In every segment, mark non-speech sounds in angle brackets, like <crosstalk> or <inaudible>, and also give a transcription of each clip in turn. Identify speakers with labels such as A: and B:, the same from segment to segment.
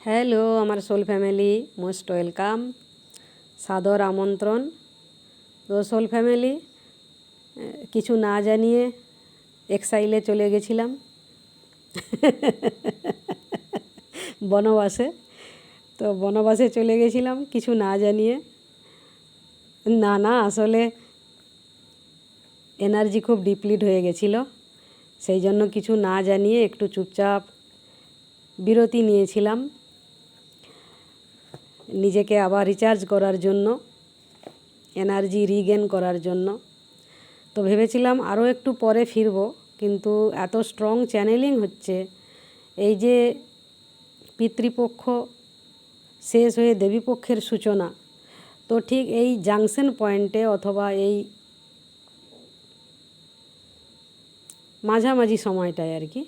A: Hello, আমার soul family, most welcome. সাদর আমন্ত্রণ। তো সোল ফ্যামিলি কিছু না জানিয়ে এক্সাইলে চলে গেছিলাম। <laughs> বনবাসে। তো বনবাসে চলে গেছিলাম, কিছু না জানিয়ে। না না, আসলে এনার্জি খুব ডিপ্লিট হয়ে গেছিল। সেই জন্য কিছু না জানিয়ে একটু চুপচাপ বিরতি নিয়েছিলাম। নিজেকে আবার রিচার্জ করার জন্য এনার্জি রিগেন করার জন্য। তো ভেবেছিলাম আরও একটু পরে ফিরব, কিন্তু এত স্ট্রং চ্যানেলিং হচ্ছে, এই যে পিতৃপক্ষ শেষ হয়ে দেবীপক্ষের সূচনা, তো ঠিক এই জাংশন পয়েন্টে অথবা এই মাঝামাঝি সময়টায় আর কি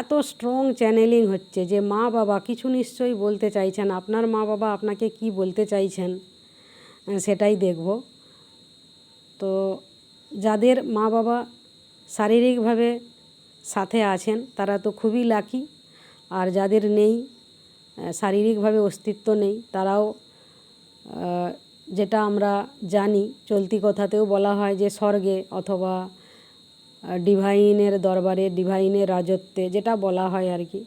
A: এত স্ট্রং চ্যানেলিং হচ্ছে যে মা বাবা কিছু নিশ্চয়ই বলতে চাইছেন। আপনার মা বাবা আপনাকে কি বলতে চাইছেন? সেটাই দেখব। তো যাদের মা বাবা শারীরিকভাবে সাথে আছেন, তারা তো খুবই লাকি আর যাদের নেই শারীরিকভাবে অস্তিত্ব নেই, তারাও যেটা আমরা জানি, চলতি কথাতেও বলা হয় যে স্বর্গে অথবা ডিভাইনের দরবারে, ডিভাইনের রাজত্বে, যেটা বলা হয় আর কি।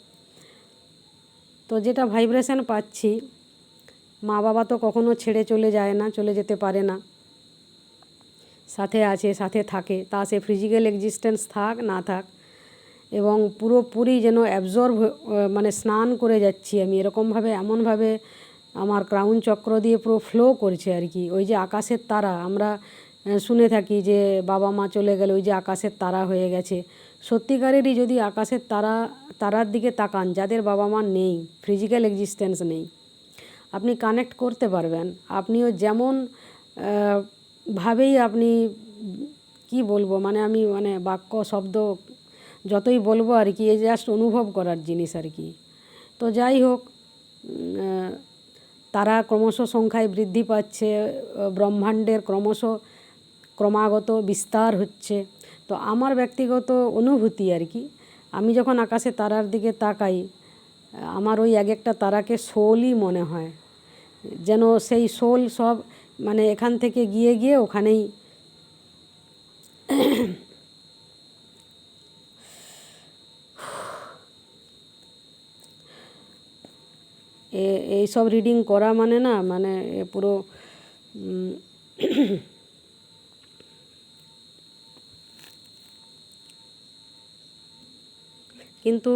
A: তো যেটা ভাইব্রেশন পাচ্ছি, মা বাবা তো কখনো ছেড়ে চলে যায় না, চলে যেতে পারে না। সাথে আছে, সাথে থাকে, তা সে ফিজিক্যাল এক্সিস্টেন্স থাক, না থাক। এবং পুরোপুরি যেন অ্যাবজর্ভ মানে স্নান করে যাচ্ছি আমি, এরকমভাবে, এমনভাবে আমার ক্রাউন চক্র দিয়ে পুরো ফ্লো করছে আর কি। ওই যে আকাশের তারা, আমরা শুনে থাকি যে বাবা মা চলে গেলে ওই যে আকাশের তারা হয়ে গেছে। সত্যিকারেরই যদি আকাশের তারা, তারার দিকে তাকান, যাদের বাবা মা নেই ফিজিক্যাল এক্সিস্টেন্স নেই, আপনি কানেক্ট করতে পারবেন। আপনিও যেমন ভাবেই আপনি, কি বলব মানে আমি মানে বাক্য, শব্দ যতই বলব আর কি, এই জাস্ট অনুভব করার জিনিস আর কি। তো যাই হোক তারা ক্রমশ সংখ্যায় বৃদ্ধি পাচ্ছে, ব্রহ্মাণ্ডের ক্রমশ ক্রমাগত বিস্তার হচ্ছে। তো আমার ব্যক্তিগত অনুভূতি আর কি, আমি যখন আকাশে তারার দিকে তাকাই, আমার ওই এক একটা তারাকে সোলই মনে হয়। যেন সেই সোল সব মানে এখান থেকে গিয়ে গিয়ে ওখানেই এইসব রিডিং করা মানে না মানে পুরো কিন্তু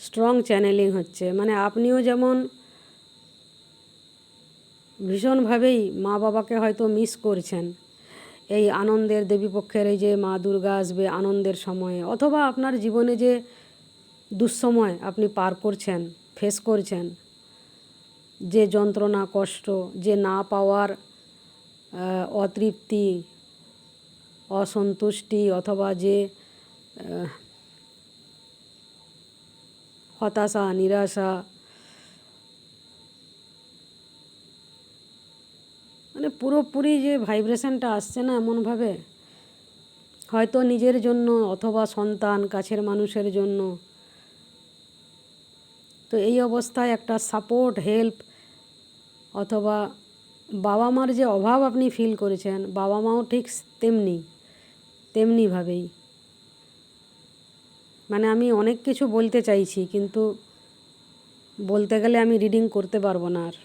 A: স্ট্রং চ্যানেলিং হচ্ছে। মানে আপনিও যেমন ভীষণভাবেই মা বাবাকে হয়তো মিস করছেন, এই আনন্দের দেবীপক্ষের এই যে মা দুর্গা আসবে আনন্দের সময়ে, অথবা আপনার জীবনে যে দুঃসময় আপনি পার করছেন ফেস করছেন, যে যন্ত্রণা, কষ্ট, যে না পাওয়ার অতৃপ্তি, অসন্তুষ্টি, অথবা যে হতাশা, নিরাশা। মানে পুরোপুরি যে ভাইব্রেশনটা আসছে না এমনভাবে, হয়তো নিজের জন্য অথবা সন্তান, কাছের মানুষের জন্য। তো এই অবস্থায় একটা সাপোর্ট হেল্প অথবা বাবা মার যে অভাব আপনি ফিল করেছেন বাবা মাও ঠিক তেমনি, তেমনিভাবেই। মানে আমি অনেক কিছু বলতে চাইছি, কিন্তু বলতে গেলে আমি রিডিং করতে পারব না আর।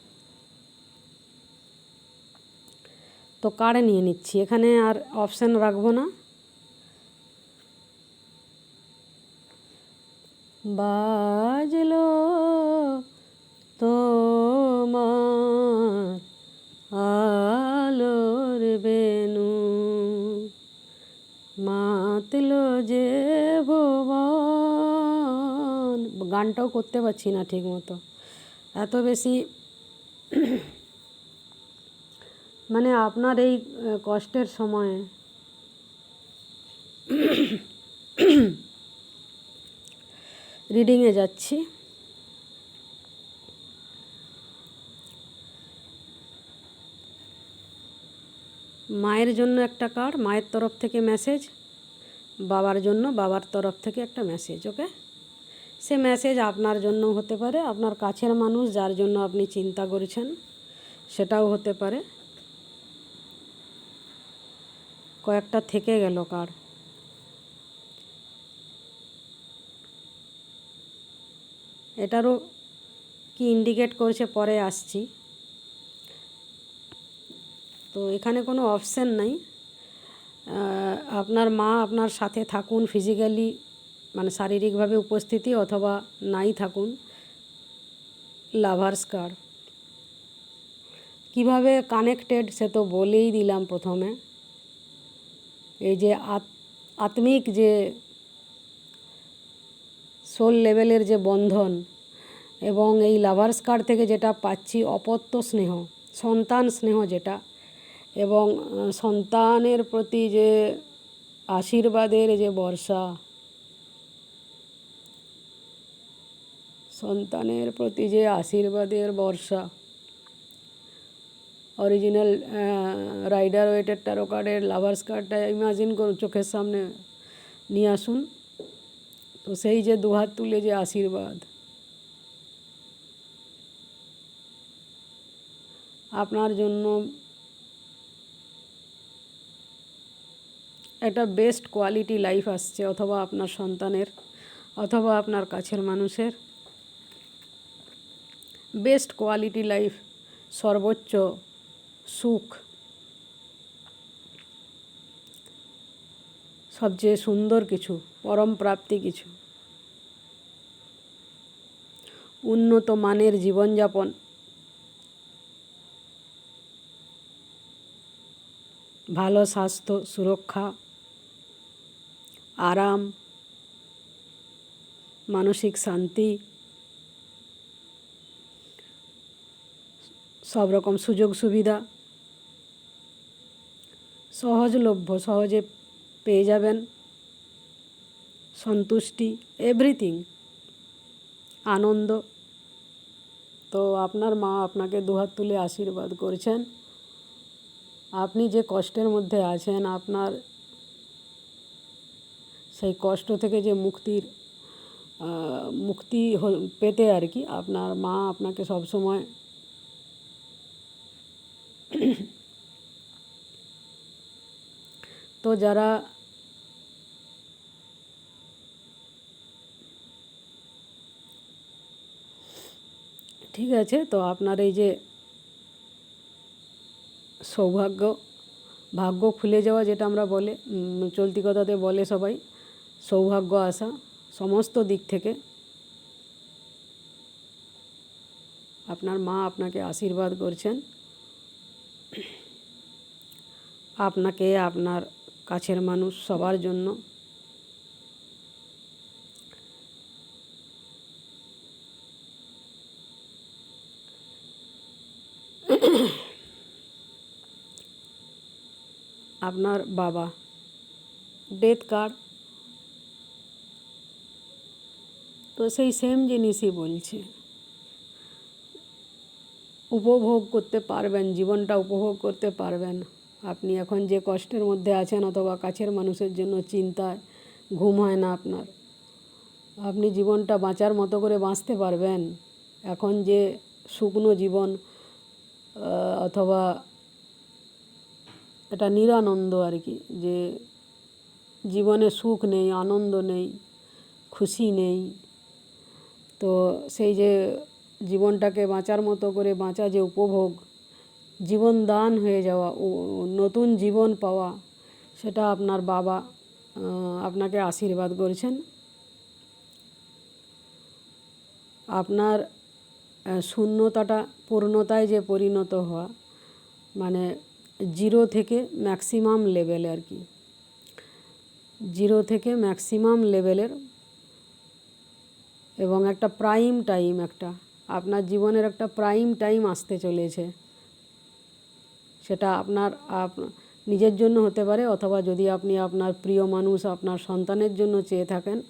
A: তো কার্ডে নিয়ে নিচ্ছি। এখানে আর অপশান রাখব না। বাজলো তোমার আলোর বেনু, মাতলো যে ভুবন গানটাও করতে পারছি না ঠিক মতো এত বেশি মানে আপনার এই কষ্টের সময়ে রিডিংয়ে যাচ্ছি। মায়ের জন্য একটা কার্ড মায়ের তরফ থেকে মেসেজ বাবার জন্য, বাবার তরফ থেকে একটা মেসেজ ওকে সে মেসেজ আপনার জন্য হতে পারে, আপনার কাছের মানুষ যার জন্য আপনি চিন্তা করেছেন, সেটাও হতে পারে। কয়েকটা থেকে গেল কার। এটারও কি ইন্ডিকেট করছে? পরে আসছি। তো এখানে কোনো অপশান নাই। আপনার মা আপনার সাথে থাকুন ফিজিক্যালি শারীরিকভাবে উপস্থিতি অথবা নাই থাকুন। Lovers card. কীভাবে কানেক্টেড সে তো বলেই দিলাম প্রথমে। এই যে আত- আত্মিক যে সোল লেভেলের যে বন্ধন এবং এই লাভার্স কার্ড থেকে যেটা পাচ্ছি অপত্য স্নেহ, সন্তান স্নেহ যেটা এবং সন্তানের প্রতি যে আশীর্বাদের যে বর্ষা সন্তানের প্রতি যে আশীর্বাদের বর্ষা। অরিজিনাল রাইডার ওয়েটের ট্যারো কার্ডের লাভার্স কার্ডটা ইমাজিন করুন, চোখের সামনে নিয়ে আসুন। তো সেই যে দুহাত তুলে যে আশীর্বাদ। আপনার জন্য একটা বেস্ট কোয়ালিটি লাইফ আসছে, অথবা আপনার সন্তানের, অথবা আপনার কাছের মানুষের। বেস্ট কোয়ালিটি লাইফ, সর্বোচ্চ সুখ। সবচেয়ে সুন্দর কিছু, পরম প্রাপ্তি কিছু। উন্নত মানের জীবনযাপন। ভালো স্বাস্থ্য, সুরক্ষা, আরাম, মানসিক শান্তি। সব রকম সুযোগ সুবিধা। সহজলভ্য, সহজে পেয়ে যাবেন। সন্তুষ্টি এভরিথিং আনন্দ। তো আপনার মা আপনাকে দুহাত তুলে আশীর্বাদ করছেন। আপনি যে কষ্টের মধ্যে আছেন, আপনার সেই কষ্ট থেকে যে মুক্তির মুক্তি পেতে আর কি, আপনার মা আপনাকে সবসময় যারা ঠিক আছে, তো আপনার এই যে সৌভাগ্য, ভাগ্য খুলে যাওয়া যেটা আমরা বলে চলতি কথাতে বলে সবাই, সৌভাগ্য আসা সমস্ত দিক থেকে আপনার মা আপনাকে আশীর্বাদ করছেন। আপনাকে আপনার কাছের মানুষ সবার জন্য। আপনার বাবা ডেথ কার্ড তো সেই সেম জিনিসই বলছে। উপভোগ করতে পারবেন, জীবনটা উপভোগ করতে পারবেন। আপনি এখন যে কষ্টের মধ্যে আছেন অথবা কাছের মানুষের জন্য চিন্তায়, ঘুম হয় না আপনার। আপনি জীবনটা বাঁচার মতো করে বাঁচতে পারবেন। এখন যে শুকনো জীবন অথবা এটা নিরানন্দ আর কি, যে জীবনে সুখ নেই, আনন্দ নেই, খুশি নেই, তো সেই যে জীবনটাকে বাঁচার মতো করে বাঁচা যে উপভোগ জীবন দান হয়ে যাওয়া নতুন জীবন পাওয়া, সেটা আপনার বাবা আপনাকে আশীর্বাদ করেছেন। আপনার শূন্যতাটা, পূর্ণতায় যে পরিণত হওয়া মানে জিরো থেকে ম্যাক্সিমাম লেভেলে আর কি। জিরো থেকে ম্যাক্সিমাম লেভেলের এবং একটা প্রাইম টাইম একটা। আপনার জীবনের একটা প্রাইম টাইম আসতে চলেছে। সেটা আপনার, আপ- নিজের জন্য হতে পারে অথবা যদি আপনি আপনার প্রিয় মানুষ আপনার সন্তানের জন্য চেয়ে থাকেন,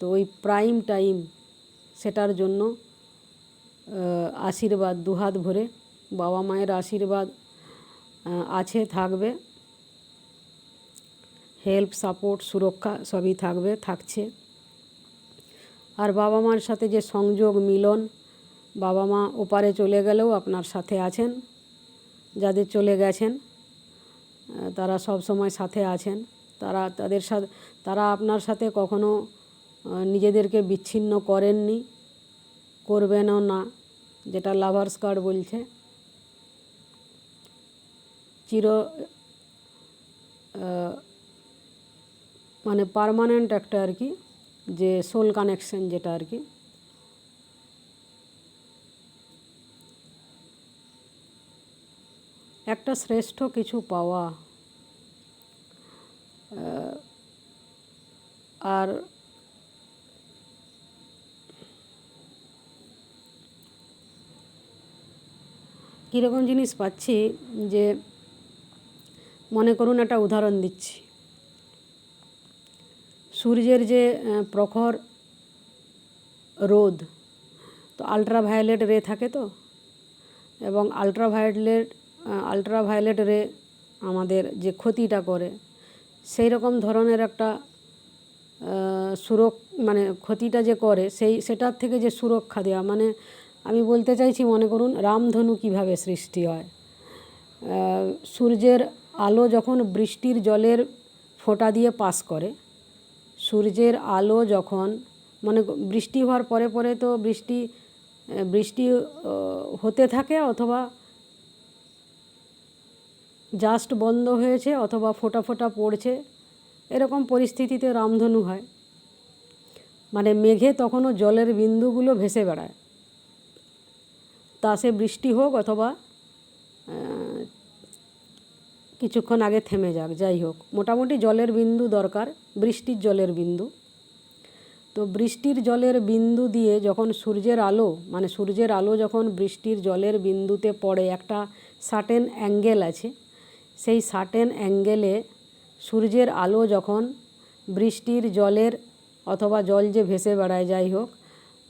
A: তো ওই প্রাইম টাইম সেটার জন্য আশীর্বাদ দুহাত ভরে বাবা মায়ের আশীর্বাদ আছে, থাকবে। হেল্প সাপোর্ট সুরক্ষা সবই থাকবে, থাকছে। আর বাবা মার সাথে যে সংযোগ, মিলন, বাবা মা ওপারে চলে গেলেও আপনার সাথে আছেন। যাদের চলে গেছেন তারা সব সময় সাথে আছেন। তারা, তাদের সাথে, তারা আপনার সাথে কখনো নিজেদেরকে বিচ্ছিন্ন করেননি, করবেনও না, যেটা লাভার্স কার্ড বলছে। চির মানে পার্মানেন্ট একটা আর কি, যে সোল কানেকশন যেটা আর কি। একটা শ্রেষ্ঠ কিছু পাওয়া। আর কীরকম জিনিস পাচ্ছি যে মনে করুন একটা উদাহরণ দিচ্ছি। সূর্যের যে প্রখর রোদ, তো আলট্রাভায়োলেট রে থাকে তো? এবং আলট্রাভায়োলেট আলট্রাভায়োলেট রে আমাদের যে ক্ষতিটা করে, সেই রকম ধরনের একটা সুরক মানে ক্ষতিটা যে করে, সেই, সেটার থেকে যে সুরক্ষা দেওয়া মানে আমি বলতে চাইছি, মনে করুন, রামধনু কীভাবে সৃষ্টি হয়? সূর্যের আলো যখন বৃষ্টির জলের ফোঁটা দিয়ে পাস করে, সূর্যের আলো যখন মানে বৃষ্টি হওয়ার পরে পরে তো বৃষ্টি বৃষ্টি হতে থাকে অথবা জাস্ট বন্ধ হয়েছে অথবা ফোটা ফোটা পড়ছে, এরকম পরিস্থিতিতে রামধনু হয়। মানে মেঘে তখনও জলের বিন্দুগুলো ভেসে বেড়ায়। তা সে বৃষ্টি হোক অথবা কিছুক্ষণ আগে থেমে যাক, যাই হোক। মোটামুটি জলের বিন্দু দরকার, বৃষ্টির জলের বিন্দু। তো বৃষ্টির জলের বিন্দু দিয়ে যখন সূর্যের আলো মানে সূর্যের আলো যখন বৃষ্টির জলের বিন্দুতে পড়ে, একটা সার্টেন অ্যাঙ্গেল আছে। সেই সার্টেন অ্যাঙ্গেলে সূর্যের আলো যখন বৃষ্টির জলের অথবা জল যে ভেসে বেড়ায়, যাই হোক,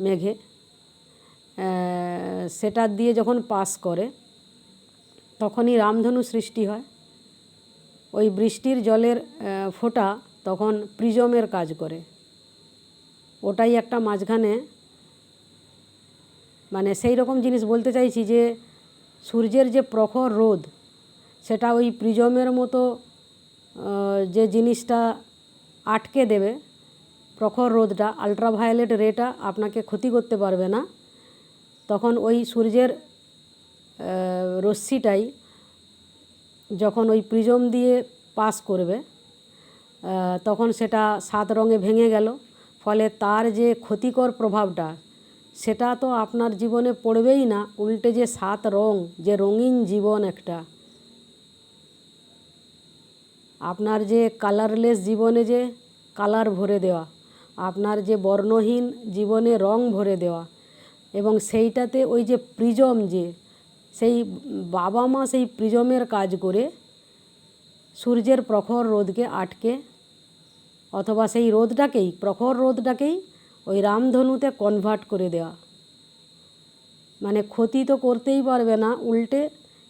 A: মেঘে সেটার দিয়ে যখন পাস করে, তখনই রামধনু সৃষ্টি হয়। ওই বৃষ্টির জলের ফোঁটা তখন প্রিজমের কাজ করে। ওটাই একটা মাঝখানে মানে সেই রকম জিনিস বলতে চাইছি যে সূর্যের যে প্রখর রোদ সেটা ওই প্রিজমের মতো যে জিনিসটা আটকে দেবে, প্রখর রোদটা আলট্রাভায়োলেট রেটা আপনাকে ক্ষতি করতে পারবে না। তখন ওই সূর্যের রশ্মিটাই যখন ওই প্রিজম দিয়ে পাস করবে তখন সেটা সাত রঙে ভেঙে গেল। ফলে তার যে ক্ষতিকর প্রভাবটা, সেটা তো আপনার জীবনে পড়বেই না। উল্টে যে সাত রং, যে রঙিন জীবন একটা আপনার যে কালারলেস জীবনে যে কালার ভরে দেওয়া, আপনার যে বর্ণহীন জীবনে রং ভরে দেওয়া এবং সেইটাতে ওই যে প্রিজম যে, সেই বাবা মা সেই প্রিজমের কাজ করে সূর্যের প্রখর রোদকে আটকে অথবা সেই রোদটাকেই, প্রখর রোদটাকেই ওই রামধনুতে কনভার্ট করে দেওয়া। মানে ক্ষতি তো করতেই পারবে না, উল্টে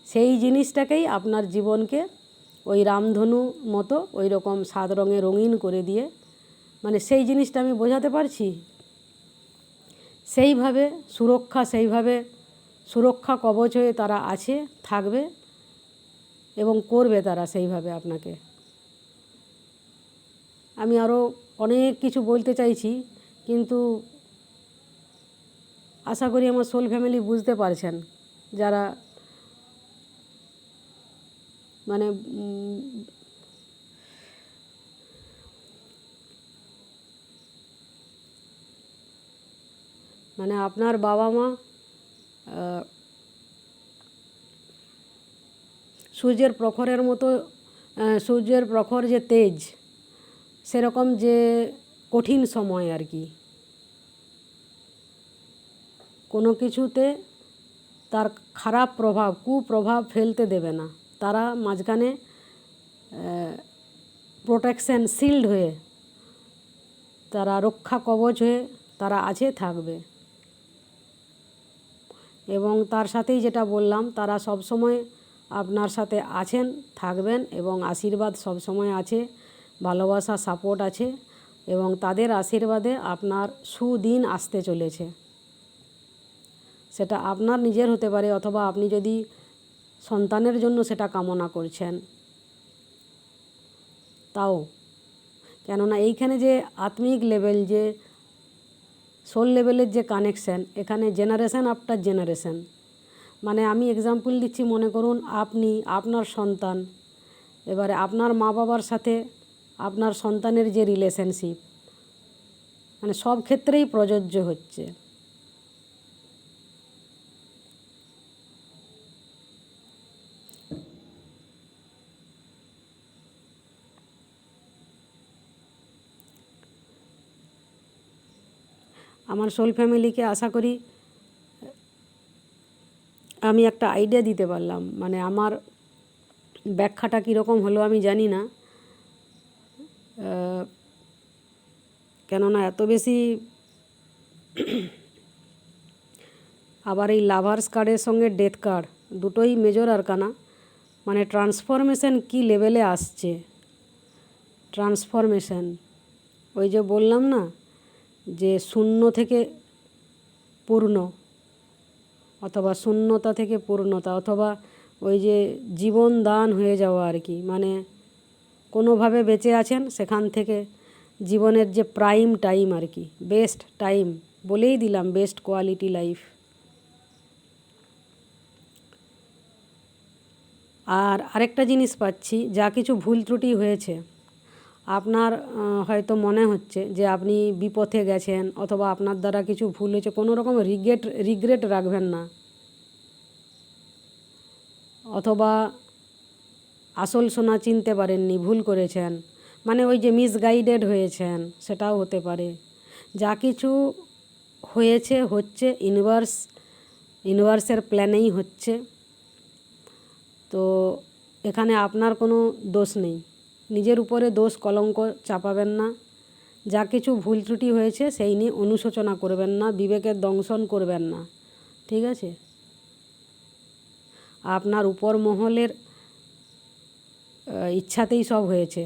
A: সেই জিনিসটাকেই আপনার জীবনকে ওই রামধনু মতো ওই রকম সাত রঙে রঙিন করে দিয়ে মানে সেই জিনিসটা আমি বোঝাতে পারছি? সেইভাবে সুরক্ষা সেইভাবে সুরক্ষা কবচ হয়ে তারা আছে, থাকবে এবং করবে তারা সেইভাবে আপনাকে। আমি আরও অনেক কিছু বলতে চাইছি, কিন্তু আশা করি আমার সোল ফ্যামিলি বুঝতে পারছেন, যারা মানে মানে আপনার বাবা মা সূর্যের প্রখরের মতো সূর্যের প্রখর যে তেজ, সেরকম যে কঠিন সময় আর কি। কোনো কিছুতে তার খারাপ প্রভাব, কুপ্রভাব ফেলতে দেবে না। তারা মাঝখানে প্রোটেকশন শিল্ড হয়ে, তারা রক্ষা কবচ হয়ে তারা আছে, থাকবে। এবং তার সাথেই যেটা বললাম, তারা সব সময় আপনার সাথে আছেন, থাকবেন এবং আশীর্বাদ সব সময় আছে, ভালোবাসা সাপোর্ট আছে এবং তাদের আশীর্বাদে আপনার সুদিন আসতে চলেছে। সেটা আপনার নিজের হতে পারে অথবা আপনি যদি সন্তানের জন্য সেটা কামনা করছেন। তাও, কেননা এইখানে যে আত্মিক লেভেল যে সোল লেভেলের যে কানেকশান এখানে জেনারেশান আফটার জেনারেশান মানে আমি এক্সাম্পল দিচ্ছি, মনে করুন আপনি, আপনার সন্তান, এবারে আপনার মা বাবার সাথে আপনার সন্তানের যে রিলেশনশিপ মানে সব ক্ষেত্রেই প্রযোজ্য হচ্ছে। আমার সোল ফ্যামিলিকে আশা করি, আমি একটা আইডিয়া দিতে পারলাম। মানে আমার ব্যাখ্যাটা কীরকম হলো আমি জানি না। কেননা এত বেশি আবার এই লাভার্স কার্ডের সঙ্গে ডেথ কার্ড দুটোই মেজর আরকানা মানে ট্রান্সফরমেশন কি লেভেলে আসছে? ট্রান্সফরমেশন ওই যে বললাম না যে শূন্য থেকে পূর্ণ অথবা শূন্যতা থেকে পূর্ণতা অথবা ওই যে জীবন দান হয়ে যাওয়া আর কি। মানে কোনোভাবে বেঁচে আছেন, সেখান থেকে জীবনের যে প্রাইম টাইম আর কি বেস্ট টাইম বলেই দিলাম বেস্ট কোয়ালিটি লাইফ আর আরেকটা জিনিস পাচ্ছি, যা কিছু ভুল ত্রুটি হয়েছে আপনার হয়তো মনে হচ্ছে যে আপনি বিপথে গেছেন অথবা আপনার দ্বারা কিছু ভুল হয়েছে, কোনো রকম রিগ্রেট রিগ্রেট রাখবেন না। অথবা আসল সোনা চিনতে পারেননি, ভুল করেছেন। মানে ওই যে মিসগাইডেড হয়েছেন, সেটাও হতে পারে। যা কিছু হয়েছে, হচ্ছে ইউনিভার্স ইউনিভার্সের প্ল্যানেই হচ্ছে। তো এখানে আপনার কোনো দোষ নেই। নিজের উপরে দোষ কলঙ্ক চাপাবেন না। যা কিছু ভুল ত্রুটি হয়েছে সেই নিয়ে অনুশোচনা করবেন না, বিবেকের দংশন করবেন না। ঠিক আছে? আপনার উপর মহলের ইচ্ছাতেই সব হয়েছে।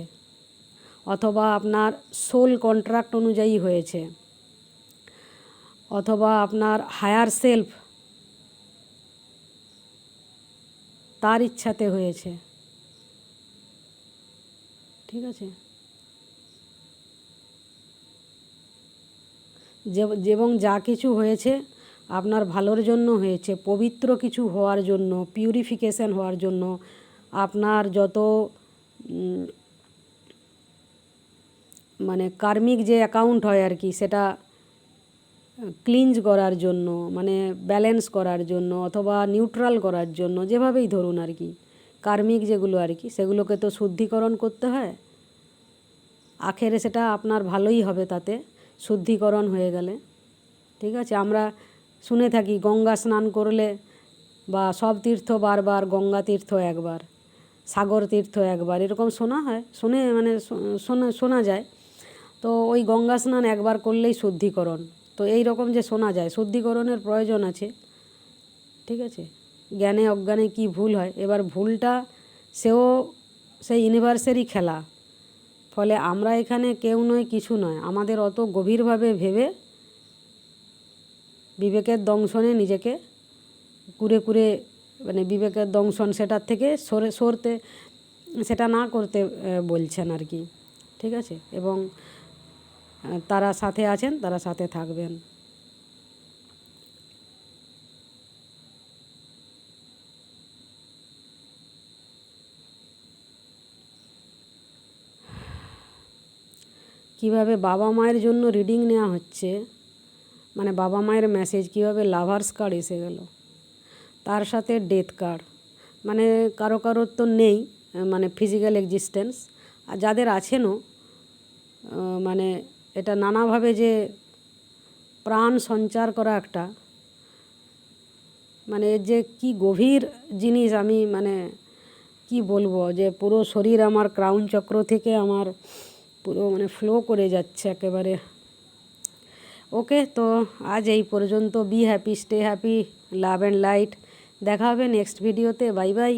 A: অথবা আপনার সোল কন্ট্রাক্ট অনুযায়ী হয়েছে। অথবা আপনার হায়ার সেলফ তার ইচ্ছাতে হয়েছে। ঠিক আছে? এবং যা কিছু হয়েছে আপনার ভালোর জন্য হয়েছে, পবিত্র কিছু হওয়ার জন্য পিউরিফিকেশন হওয়ার জন্য, আপনার যত মানে কার্মিক যে অ্যাকাউন্ট হয় আর কি, সেটা ক্লিনজ করার জন্য মানে ব্যালেন্স করার জন্য, অথবা নিউট্রাল করার জন্য, যেভাবেই ধরুন আর কি। কার্মিক যেগুলো আর কি, সেগুলোকে তো শুদ্ধিকরণ করতে হয়। আখেরে সেটা আপনার ভালোই হবে তাতে, শুদ্ধিকরণ হয়ে গেলে। ঠিক আছে, আমরা শুনে থাকি, গঙ্গা স্নান করলে বা সব তীর্থ বারবার, গঙ্গা তীর্থ একবার, সাগর তীর্থ একবার, এরকম শোনা হয়, শুনে মানে শোনা শোনা যায়। তো ওই গঙ্গা স্নান একবার করলেই শুদ্ধিকরণ। তো এই রকম যে শোনা যায়, শুদ্ধিকরণের প্রয়োজন আছে। ঠিক আছে? জ্ঞানে অজ্ঞানে কি ভুল হয়? এবার ভুলটা সেও সেই ইউনিভার্সেরই খেলা। ফলে আমরা এখানে কেউ নয় কিছু নয়। আমাদের অত গভীরভাবে ভেবে বিবেকের দংশনে নিজেকে কুরে কুরে মানে বিবেকের দংশন সেটার থেকে সরে সরতে, সেটা না করতে বলছেন আর কি। ঠিক আছে? এবং তারা সাথে আছেন, তারা সাথে থাকবেন। কীভাবে বাবা মায়ের জন্য রিডিং নেওয়া হচ্ছে মানে বাবা মায়ের মেসেজ কীভাবে লাভার্স কার্ড এসে গেল, তার সাথে ডেথ কার্ড মানে কারও কারোর তো নেই মানে ফিজিক্যাল এক্সিস্টেন্স আর যাদের আছেনও মানে এটা নানাভাবে যে প্রাণ সঞ্চার করা একটা মানে যে কি গভীর জিনিস আমি মানে কি বলব, যে পুরো শরীর আমার ক্রাউন চক্র থেকে আমার পুরো মানে ফ্লো করে যাচ্ছে একেবারে। ওকে তো আজ এই পর্যন্ত be happy stay happy love and light দেখা হবে নেক্সট ভিডিওতে বাই বাই